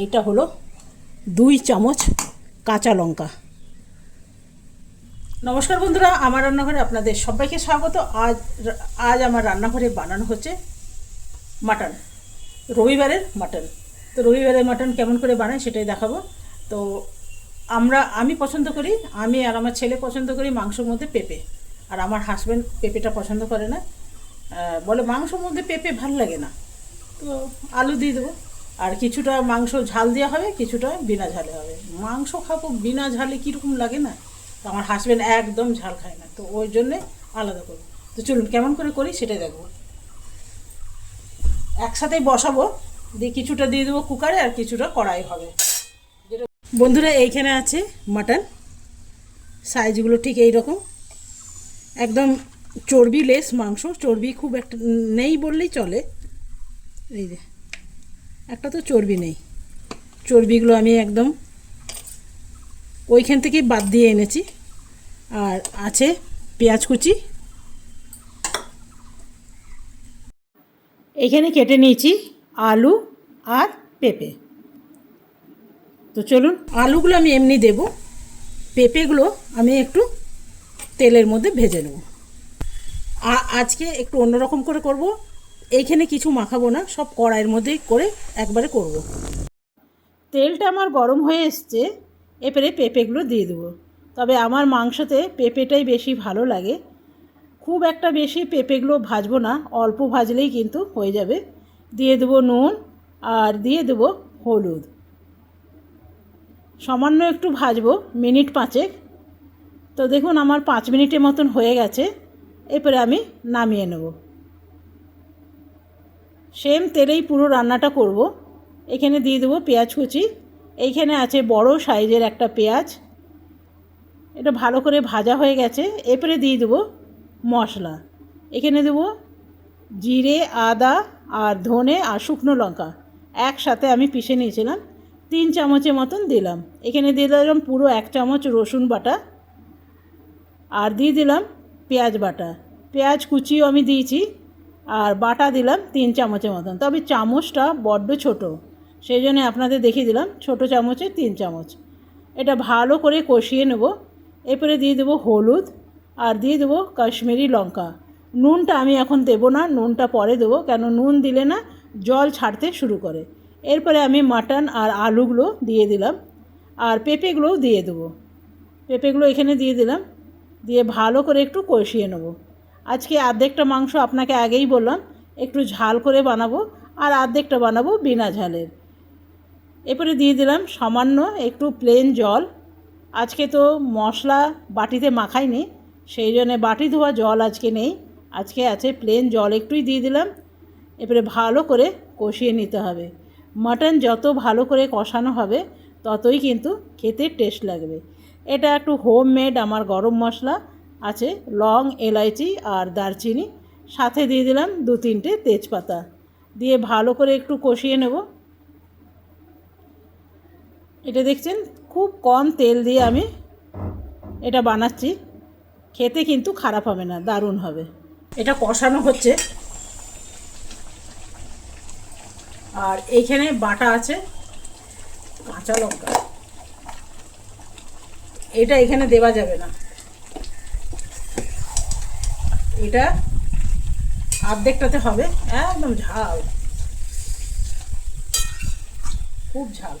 এইটা হলো দুই চামচ কাঁচা লঙ্কা। নমস্কার বন্ধুরা, আমার রান্নাঘরে আপনাদের সবাইকে স্বাগত। আজ আজ আমার রান্নাঘরে বানানো হচ্ছে মাটন, রবিবারের মাটন। তো রবিবারের মাটন কেমন করে বানাই সেটাই দেখাবো। তো আমরা, আমি পছন্দ করি, আমি আর আমার ছেলে পছন্দ করি মাংসর মধ্যে পেঁপে। আর আমার হাজব্যান্ড পেঁপেটা পছন্দ করে না। বলে মাংসর মধ্যে পেঁপে ভালো লাগে না। তো আলু দিয়ে দেবো। আর কিছুটা মাংস ঝাল দেওয়া হবে, কিছুটা বিনা ঝালে হবে। মাংস খাব বিনা ঝালে কীরকম লাগে না? তো আমার হাজব্যান্ড একদম ঝাল খায় না, তো ওই জন্যে আলাদা করব তো চলুন কেমন করে করি সেটাই দেখব। একসাথেই বসাবো, দিয়ে কিছুটা দিয়ে দেবো কুকারে আর কিছুটা কড়াই হবে। বন্ধুরা এইখানে আছে মাটন। সাইজগুলো ঠিক এই রকম একদম চর্বি লেস মাংস, চর্বি খুব একটা নেই বললেই চলে। এই যে। একটা তো চর্বি নেই। চর্বিগুলো আমি একদম ওইখান থেকে বাদ দিয়ে এনেছি। আর আছে পেঁয়াজ কুচি। এখানে কেটে নিয়েছি আলু আর পেঁপে। তো চলুন, আলুগুলো আমি এমনি দেব। পেঁপেগুলো আমি একটু তেলের মধ্যে ভেজে নেব। আজকে একটু অন্যরকম করে করব। এইখানে কিছু মাখাবো না, সব কড়াইয়ের মধ্যেই করে একবারে করব। তেলটা আমার গরম হয়ে এসছে, এবারে পেঁপেগুলো দিয়ে দেবো। তবে আমার মাংসতে পেঁপেটাই বেশি ভালো লাগে। খুব একটা বেশি পেঁপেগুলো ভাজবো না, অল্প ভাজলেই কিন্তু হয়ে যাবে। দিয়ে দেবো নুন আর দিয়ে দেবো হলুদ। সামান্য একটু ভাজবো, মিনিট পাঁচেক। তো দেখুন, আমার পাঁচ মিনিটের মতন হয়ে গেছে। এরপরে আমি নামিয়ে নেব। সেম তেলেই পুরো রান্নাটা করব। এখানে দিয়ে দেবো পেঁয়াজ কুচি। এইখানে আছে বড় সাইজের একটা পেঁয়াজ। এটা ভালো করে ভাজা হয়ে গেছে। এরপরে দিয়ে দেবো মশলা। এখানে দেবো জিরে, আদা আর ধনে আর শুকনো লঙ্কা। একসাথে আমি পিষে নিয়েছিলাম। তিন চামচের মতন দিলাম। এখানে দিয়ে দিলাম পুরো এক চামচ রসুন বাটা। আর দিয়ে দিলাম পেঁয়াজ বাটা। পেঁয়াজ কুচিও আমি দিয়েছি। আর বাটা দিলাম তিন চামচের মতন। তবে চামচটা বড্ড ছোট, সেই জন্য আপনাদের দেখিয়ে দিলাম, ছোট চামচে তিন চামচ। এটা ভালো করে কষিয়ে নেব। এরপরে দিয়ে দেবো হলুদ আর দিয়ে দেবো কাশ্মীরি লঙ্কা। নুনটা আমি এখন দেবো না, নুনটা পরে দেবো, কেন নুন দিলে না জল ছাড়তে শুরু করে। এরপরে আমি মাটন আর আলুগুলো দিয়ে দিলাম আর পেঁপেগুলোও দিয়ে দেবো। পেঁপেগুলো এখানে দিয়ে দিলাম, দিয়ে ভালো করে একটু কষিয়ে নেব। আজকে অর্ধেকটা মাংস আপনাকে আগেই বললাম, একটু ঝাল করে বানাবো আর অর্ধেকটা বানাবো বিনা ঝালের এরপরে দিয়ে দিলাম সামান্য একটু প্লেন জল। আজকে তো মশলা বাটিতে মাখাইনি, সেই জন্যে বাটি ধোয়া জল আজকে নেই। আজকে আছে প্লেন জল একটুই দিয়ে দিলাম। এরপরে ভালো করে কষিয়ে নিতে হবে। মাটন যত ভালো করে কষানো হবে, ততই কিন্তু খেতে টেস্ট লাগবে। এটা একটু হোম মেড আমার গরম মশলা। আছে লং, এলাইচি আর দারচিনি। সাথে দিয়ে দিলাম দু তিনটে তেজপাতা। দিয়ে ভালো করে একটু কষিয়ে নেব। এটা দেখছেন, খুব কম তেল দিয়ে আমি এটা বানাচ্ছি। খেতে কিন্তু খারাপ হবে না, দারুণ হবে। এটা কষানো হচ্ছে। আর এইখানে বাটা আছে কাঁচা লঙ্কা। এটা এখানে দেওয়া যাবে না। এটা অর্ধেকটাতে হবে। একদম ঝাল। খুব ঝাল।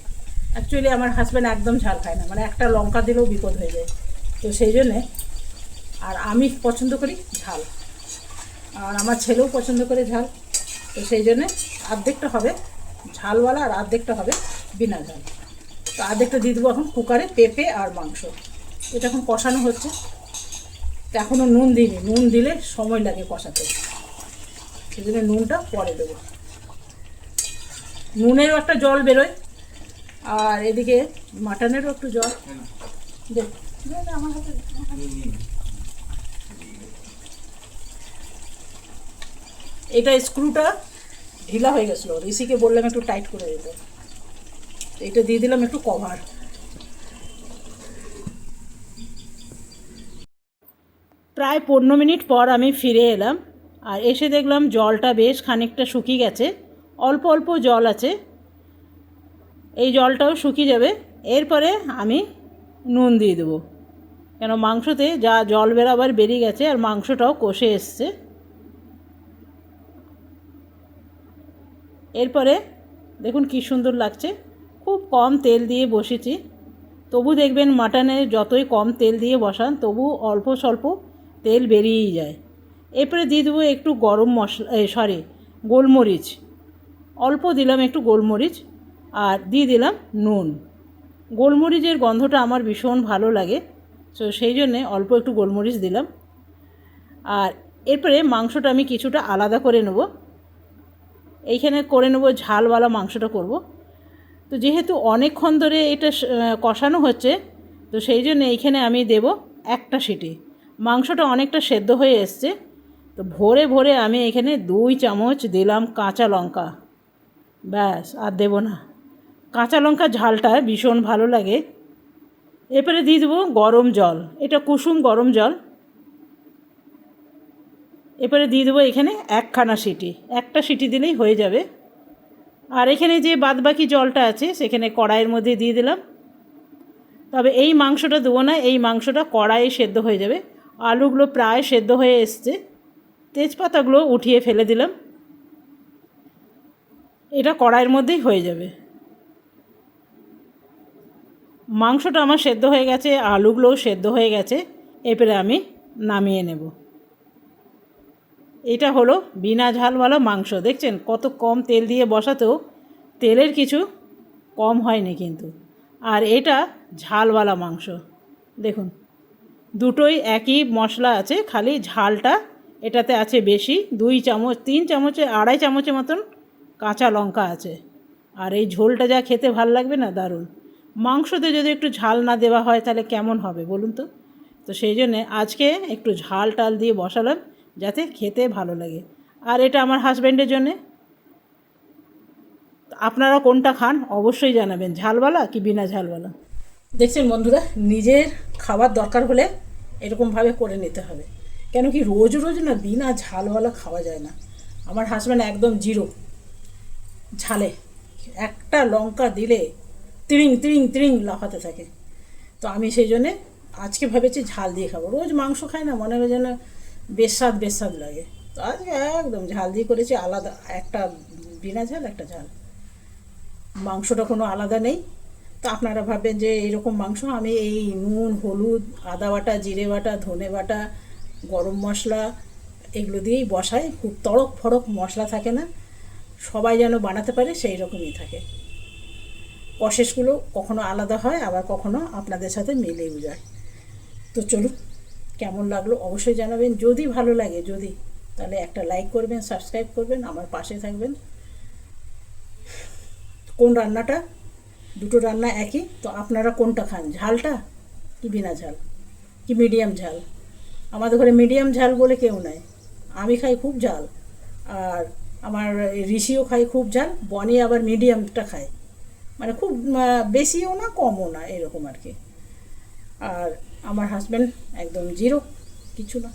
অ্যাকচুয়ালি আমার হাজব্যান্ড একদম ঝাল খায় না। মানে একটা লঙ্কা দিলেও বিপদ হয়ে যায়। তো সেই জন্যে আর আমি পছন্দ করি ঝাল। আর আমার ছেলেও পছন্দ করে ঝাল। তো সেই জন্যে অর্ধেকটা হবে ঝালওয়ালা আর অর্ধেকটা হবে বিনা ঝাল। তো আর্ধেকটা দিয়ে দেবো এখন কুকারে পেঁপে আর মাংস। এটা এখন কষানো হচ্ছে। এখনও নুন দিইনি। নুন দিলে সময় লাগে কষাতে সেই জন্য নুনটা পরে দেবো। নুনেরও একটা জল বেরোয়। আর এদিকে মাটনেরও একটু জল। এটা স্ক্রুটা ঢিলা হয়ে গেছিল। ঋষিকে বললাম একটু টাইট করে দিতে। এটা দিয়ে দিলাম একটু কভার। প্রায় পনেরো মিনিট পর আমি ফিরে এলাম আর এসে দেখলাম জলটা বেশ খানিকটা শুকিয়ে গেছে। অল্প অল্প জল আছে। এই জলটাও শুকিয়ে যাবে। এরপরে আমি নুন দিয়ে দেবো। কেন মাংসতে যা জল বেরাবার বেরিয়ে গেছে আর মাংসটাও কষে এসছে। এরপরে দেখুন কি সুন্দর লাগছে। খুব কম তেল দিয়ে বসেছি। তবু দেখবেন মাটনে যতই কম তেল দিয়ে বসান, তবু অল্প স্বল্প তেল বেরিয়েই যায়। এরপরে দিয়ে দেবো একটু গরম মশলা সরি গোলমরিচ। অল্প দিলাম একটু গোলমরিচ আর দিয়ে দিলাম নুন। গোলমরিচের গন্ধটা আমার ভীষণ ভালো লাগে, তো সেই জন্যে অল্প একটু গোলমরিচ দিলাম। আর এরপরে মাংসটা আমি কিছুটা আলাদা করে নেব। এইখানে করে নেব ঝালওয়ালা মাংসটা করব। তো যেহেতু অনেকক্ষণ ধরে এটা কষানো হচ্ছে, তো সেই জন্য এইখানে আমি দেব একটা সিটি। মাংসটা অনেকটা সেদ্ধ হয়ে এসছে। তো ভোরে ভোরে আমি এখানে দুই চামচ দিলাম কাঁচা লঙ্কা। ব্যাস, আর দেবো না। কাঁচা লঙ্কা ঝালটা ভীষণ ভালো লাগে। এরপরে দিয়ে দেবো গরম জল। এটা কুসুম গরম জল। এরপরে দিয়ে দেবো এখানে একখানা সিটি। একটা সিটি দিলেই হয়ে যাবে। আর এখানে যে বাদবাকি জলটা আছে, সেখানে কড়াইয়ের মধ্যে দিয়ে দিলাম। তবে এই মাংসটা দেবো না, এই মাংসটা কড়াইয়ে সেদ্ধ হয়ে যাবে। আলুগুলো প্রায় সেদ্ধ হয়ে এসছে। তেজপাতাগুলো উঠিয়ে ফেলে দিলাম। এটা কড়াইয়ের মধ্যেই হয়ে যাবে। মাংসটা আমার সেদ্ধ হয়ে গেছে, আলুগুলোও সেদ্ধ হয়ে গেছে। এরপরে আমি নামিয়ে নেব। এটা হলো বিনা ঝালওয়ালা মাংস। দেখছেন কত কম তেল দিয়ে বসাতেও তেলের কিছু কম হয়নি কিন্তু। আর এটা ঝালওয়ালা মাংস। দেখুন। দুটোই একই মশলা আছে, খালি ঝালটা এটাতে আছে বেশি, দুই চামচ, তিন চামচে, আড়াই চামচের মতন কাঁচা লঙ্কা আছে। আর এই ঝোলটা যা খেতে ভালো লাগবে না, দারুণ। মাংসতে যদি একটু ঝাল না দেওয়া হয়, তাহলে কেমন হবে বলুন তো? তো সেই জন্যে আজকে একটু ঝাল টাল দিয়ে বসালাম, যাতে খেতে ভালো লাগে। আর এটা আমার হাজব্যান্ডের জন্যে। আপনারা কোনটা খান অবশ্যই জানাবেন, ঝালওয়ালা কি বিনা ঝালওয়ালা? দেখছেন বন্ধুরা, নিজের খাবার দরকার হলে এরকমভাবে করে নিতে হবে। কেন কি রোজ রোজ না বিনা ঝালওয়ালা খাওয়া যায় না। আমার হাজব্যান্ড একদম জিরো ঝালে। একটা লঙ্কা দিলে তিরিং তিরিং তিরিং লাফাতে থাকে। তো আমি সেই জন্যে আজকে ভেবেছি ঝাল দিয়ে খাব। রোজ মাংস খাই না, মনে হয় যেন বেস্বাদ বেস্বাদ লাগে। তো আজকে একদম ঝাল দিয়ে করেছি, আলাদা একটা বিনা ঝাল, একটা ঝাল। মাংসটা কোনো আলাদা নেই। তো আপনারা ভাববেন যে এরকম মাংস, আমি এই নুন, হলুদ, আদা বাটা, জিরে বাটা, ধনে বাটা, গরম মশলা এগুলো দিয়েই বসাই। খুব তড়ক ফড়ক মশলা থাকে না। সবাই যেন বানাতে পারে সেই রকমই থাকে। প্রসেসগুলো কখনো আলাদা হয়, আবার কখনো আপনাদের সাথে মিলেও যায়। তো চলুন, কেমন লাগল অবশ্যই জানাবেন। যদি ভালো লাগে, যদি, তাহলে একটা লাইক করবেন, সাবস্ক্রাইব করবেন, আমার পাশে থাকবেন। কোন রান্নাটা দুটো রান্না একই, তো আপনারা কোনটা খান? ঝালটা কি বিনা ঝাল? কি মিডিয়াম ঝাল? আমাদের ঘরে মিডিয়াম ঝাল বলে কেউ নাই। আমি খাই খুব ঝাল, আর আমার ঋষিও খাই খুব ঝাল, বনি আবার মিডিয়ামটা খায়। মানে খুব বেশিও না, কমও না, এরকম আর কি। আর আমার হাজব্যান্ড একদম জিরো কিছু না।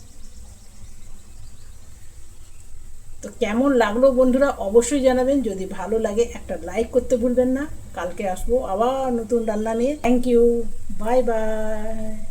তো কেমন লাগল বন্ধুরা, অবশ্যই জানাবেন। যদি ভালো লাগে একটা লাইক করতে ভুলবেন না। কালকে আসব আবার নতুন রান্না নিয়ে। Thank you bye bye